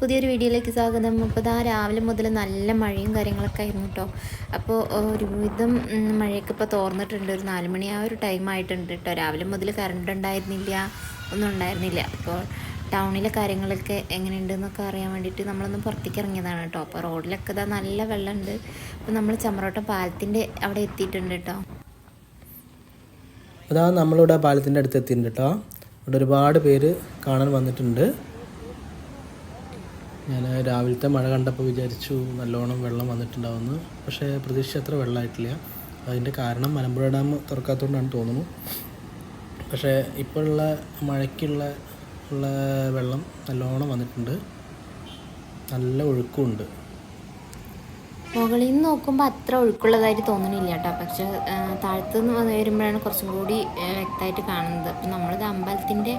പുതിയൊരു വീഡിയോയിലേക്ക് സ്വാഗതം. അപ്പോൾ ഇതാ രാവിലെ മുതൽ നല്ല മഴയും കാര്യങ്ങളൊക്കെ ആയിരുന്നു കേട്ടോ അപ്പോൾ ഒരുവിധം മഴയൊക്കെ ഇപ്പോൾ തോർന്നിട്ടുണ്ട്. ഒരു നാല് മണി ആ ഒരു ടൈം ആയിട്ടുണ്ട് കേട്ടോ രാവിലെ മുതൽ കറണ്ട് ഉണ്ടായിരുന്നില്ല ഒന്നും ഉണ്ടായിരുന്നില്ല. അപ്പോൾ ടൗണിലെ കാര്യങ്ങളൊക്കെ എങ്ങനെയുണ്ട് എന്നൊക്കെ അറിയാൻ വേണ്ടിയിട്ട് നമ്മളൊന്ന് പുറത്തേക്ക് ഇറങ്ങിയതാണ് കേട്ടോ അപ്പോൾ റോഡിലൊക്കെ ഇതാ നല്ല വെള്ളമുണ്ട്. അപ്പോൾ നമ്മൾ ചമ്രോട്ടം പാലത്തിന്റെ അവിടെ എത്തിയിട്ടുണ്ട് കേട്ടോ അതാ നമ്മളിവിടെ പാലത്തിന്റെ അടുത്ത് എത്തിയിട്ടുണ്ട് കേട്ടോ ഇവിടെ ഒരുപാട് പേര് കാണാൻ വന്നിട്ടുണ്ട്. ഞാൻ രാവിലത്തെ മഴ കണ്ടപ്പോൾ വിചാരിച്ചു നല്ലോണം വെള്ളം വന്നിട്ടുണ്ടാവുമെന്ന്. പക്ഷേ പ്രതീക്ഷിച്ച അത്ര വെള്ളമായിട്ടില്ല. അതിന്റെ കാരണം മലമ്പുഴ ഡാം തുറക്കാത്തതുകൊണ്ടാണ് തോന്നുന്നു. പക്ഷേ ഇപ്പോഴുള്ള മഴയ്ക്കുള്ള ഉള്ള വെള്ളം നല്ലോണം വന്നിട്ടുണ്ട്. നല്ല ഒഴുക്കുമുണ്ട്. മുകളിൽ നിന്ന് നോക്കുമ്പോൾ അത്ര ഒഴുക്കുള്ളതായിട്ട് തോന്നണില്ല കേട്ടോ. പക്ഷെ താഴത്ത് നിന്ന് വരുമ്പോഴാണ് കുറച്ചും കൂടി വ്യക്തമായിട്ട് കാണുന്നത്. അപ്പം നമ്മളിത് അമ്പലത്തിന്റെ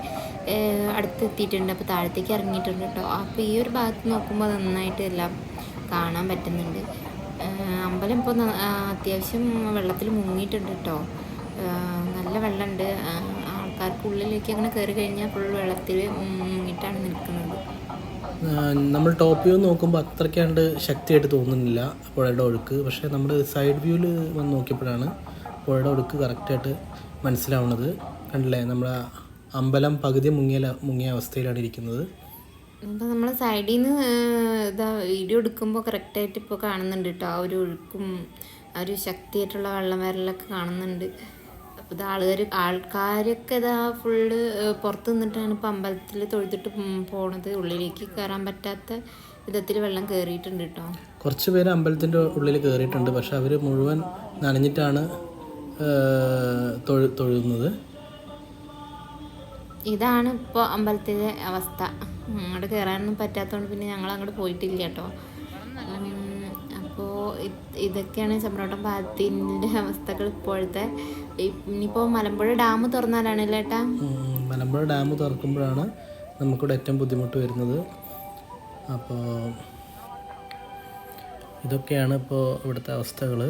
അടുത്ത് എത്തിയിട്ടുണ്ട് അപ്പോൾ താഴത്തേക്ക് ഇറങ്ങിയിട്ടുണ്ട് കേട്ടോ. അപ്പോൾ ഈ ഒരു ഭാഗത്ത് നോക്കുമ്പോൾ നന്നായിട്ട് എല്ലാം കാണാൻ പറ്റുന്നുണ്ട്. അമ്പലം ഇപ്പോൾ അത്യാവശ്യം വെള്ളത്തിൽ മുങ്ങിയിട്ടുണ്ട് കേട്ടോ. നല്ല വെള്ളമുണ്ട്. ആൾക്കാർക്കുള്ളിലേക്ക് അങ്ങനെ കയറി കഴിഞ്ഞാൽ ഫുൾ വെള്ളത്തിൽ മുങ്ങിയിട്ടാണ് നിൽക്കുന്നത്. നമ്മൾ ടോപ്പ് വ്യൂ നോക്കുമ്പോൾ അത്രയ്ക്കാണ്ട് ശക്തിയായിട്ട് തോന്നുന്നില്ല പുഴയുടെ ഒഴുക്ക്. പക്ഷേ നമ്മൾ സൈഡ് വ്യൂവിൽ വന്ന് നോക്കിയപ്പോഴാണ് പുഴയുടെ ഒഴുക്ക് കറക്റ്റായിട്ട് മനസ്സിലാവുന്നത്. കണ്ടില്ലേ? നമ്മളെ അമ്പലം പകുതി മുങ്ങിയ മുങ്ങിയ അവസ്ഥയിലാണ് ഇരിക്കുന്നത്. അപ്പോൾ നമ്മൾ സൈഡിൽ നിന്ന് ഇതാ വീഡിയോ എടുക്കുമ്പോൾ കറക്റ്റായിട്ട് ഇപ്പോൾ കാണുന്നുണ്ട് കേട്ടോ ആ ഒരു ഒഴുക്കും ആ ഒരു ശക്തിയായിട്ടുള്ള വെള്ളം വരലൊക്കെ കാണുന്നുണ്ട്. അപ്പോൾ ഇത് ആളുകാർ ആൾക്കാരൊക്കെ ഇതാ ഫുള്ള് പുറത്ത് നിന്നിട്ടാണ് ഇപ്പോൾ അമ്പലത്തിൽ തൊഴുതിട്ട് പോണത്. ഉള്ളിലേക്ക് കയറാൻ പറ്റാത്ത വിധത്തിൽ വെള്ളം കയറിയിട്ടുണ്ട് കേട്ടോ കുറച്ച് പേര് അമ്പലത്തിന്റെ ഉള്ളിൽ കയറിയിട്ടുണ്ട് പക്ഷെ അവർ മുഴുവൻ നനഞ്ഞിട്ടാണ് തൊഴുന്നത്. ഇതാണ് ഇപ്പോൾ അമ്പലത്തിലെ അവസ്ഥ. അങ്ങോട്ട് കയറാനൊന്നും പറ്റാത്തതുകൊണ്ട് പിന്നെ ഞങ്ങൾ അങ്ങോട്ട് പോയിട്ടില്ല കേട്ടോ അപ്പോൾ ഇതൊക്കെയാണ് ചെമ്പ്രോട്ടം പാലത്തിന്റെ അവസ്ഥകൾ ഇപ്പോഴത്തെ. ഇനിയിപ്പോൾ മലമ്പുഴ ഡാം തുറന്നാലാണ് ഇല്ലേട്ടാ മലമ്പുഴ ഡാം തുറക്കുമ്പോഴാണ് നമുക്കിവിടെ ഏറ്റവും ബുദ്ധിമുട്ട് വരുന്നത്. അപ്പോൾ ഇതൊക്കെയാണ് ഇപ്പോൾ ഇവിടുത്തെ അവസ്ഥകൾ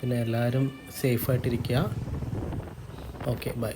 പിന്നെ എല്ലാവരും സേഫായിട്ടിരിക്കുക. Okay bye.